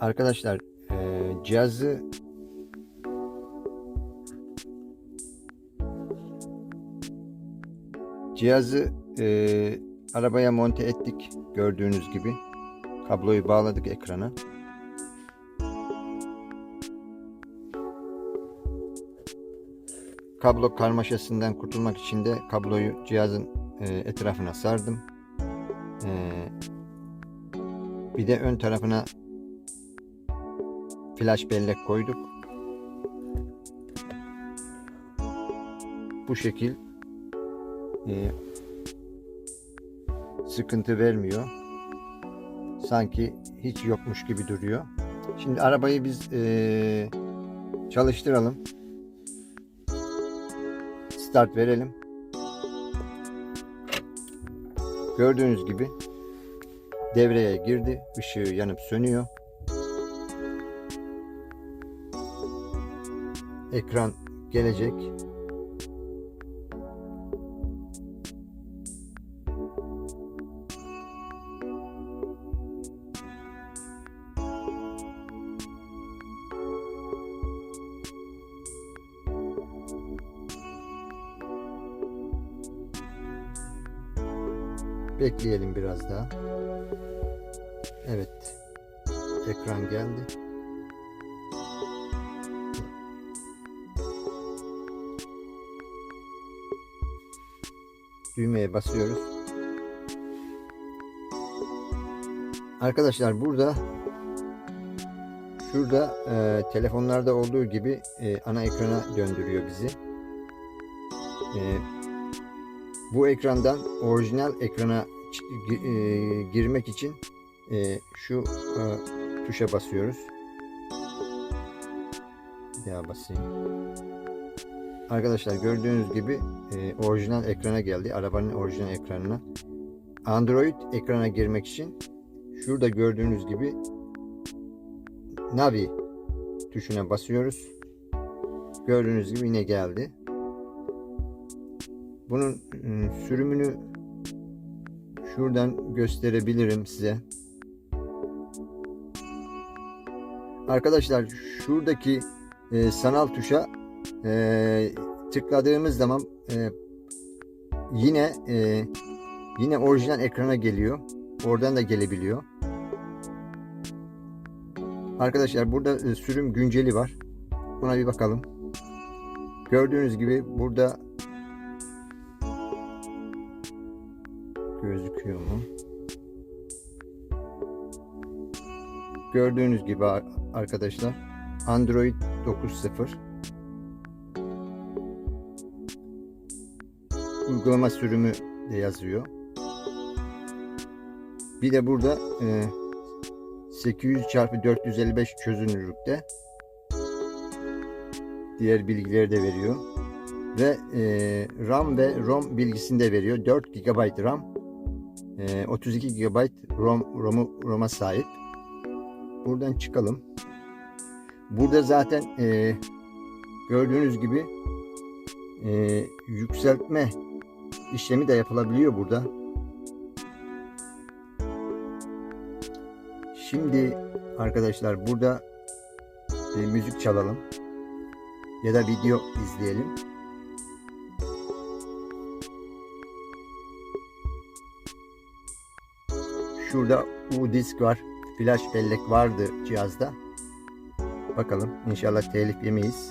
Arkadaşlar eee, cihazı cihazı eee, arabaya monte ettik gördüğünüz gibi. Kabloyu bağladık ekrana. Kablo karmaşasından kurtulmak için de kabloyu cihazın eee, etrafına sardım. Eee, bir de ön tarafına flash bellek koyduk. Bu şekil e, sıkıntı vermiyor. Sanki hiç yokmuş gibi duruyor. Şimdi arabayı biz e, çalıştıralım. Start verelim. Gördüğünüz gibi devreye girdi. Işığı yanıp sönüyor. Ekran gelecek. Bekleyelim biraz daha. Evet. Ekran geldi. Düğmeye basıyoruz. Arkadaşlar burada şurada e, telefonlarda olduğu gibi e, ana ekrana döndürüyor bizi. E, bu ekrandan orijinal ekrana e, girmek için e, şu e, tuşa basıyoruz. Bir daha basayım. Arkadaşlar gördüğünüz gibi e, orijinal ekrana geldi. Arabanın orijinal ekranına. Android ekrana girmek için şurada gördüğünüz gibi Navi tuşuna basıyoruz. Gördüğünüz gibi yine geldi. Bunun ım, sürümünü şuradan gösterebilirim size. Arkadaşlar şuradaki e, sanal tuşa e, tıkladığımız zaman e, yine e, yine orijinal ekrana geliyor. Oradan da gelebiliyor. Arkadaşlar burada e, sürüm günceli var. Buna bir bakalım. Gördüğünüz gibi burada gözüküyor mu? Gördüğünüz gibi ar- arkadaşlar Android 9.0 uygulama sürümü de yazıyor. Bir de burada e, 800 x 455 çözünürlükte diğer bilgileri de veriyor. Ve e, RAM ve ROM bilgisini de veriyor. 4 GB RAM, e, 32 GB ROM ROM'u ROM'a sahip. Buradan çıkalım. Burada zaten e, gördüğünüz gibi e, yükseltme işlemi de yapılabiliyor burada. Şimdi arkadaşlar burada bir müzik çalalım ya da video izleyelim. Şurada U disk var. Flash bellek vardı cihazda. Bakalım inşallah telif yemeyiz.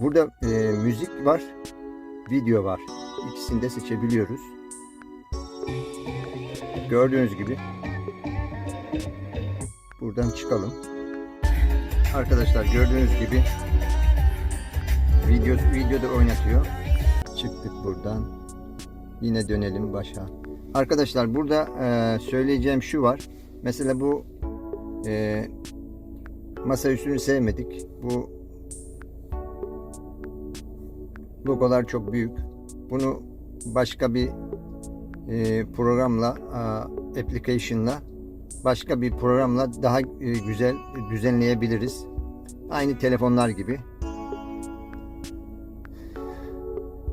Burada e, müzik var, video var. İkisini de seçebiliyoruz. Gördüğünüz gibi. Buradan çıkalım. Arkadaşlar gördüğünüz gibi video videoda oynatıyor. Çıktık buradan. Yine dönelim başa. Arkadaşlar burada e, söyleyeceğim şu var. Mesela bu e, masa üstünü sevmedik. Bu logolar çok büyük. Bunu başka bir e, programla, a, application'la başka bir programla daha e, güzel düzenleyebiliriz. Aynı telefonlar gibi.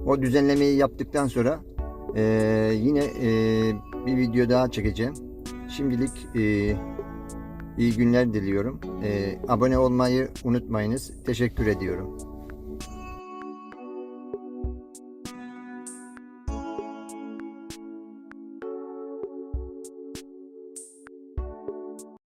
O düzenlemeyi yaptıktan sonra e, yine e, bir video daha çekeceğim. Şimdilik e, İyi günler diliyorum. Ee, abone olmayı unutmayınız. Teşekkür ediyorum.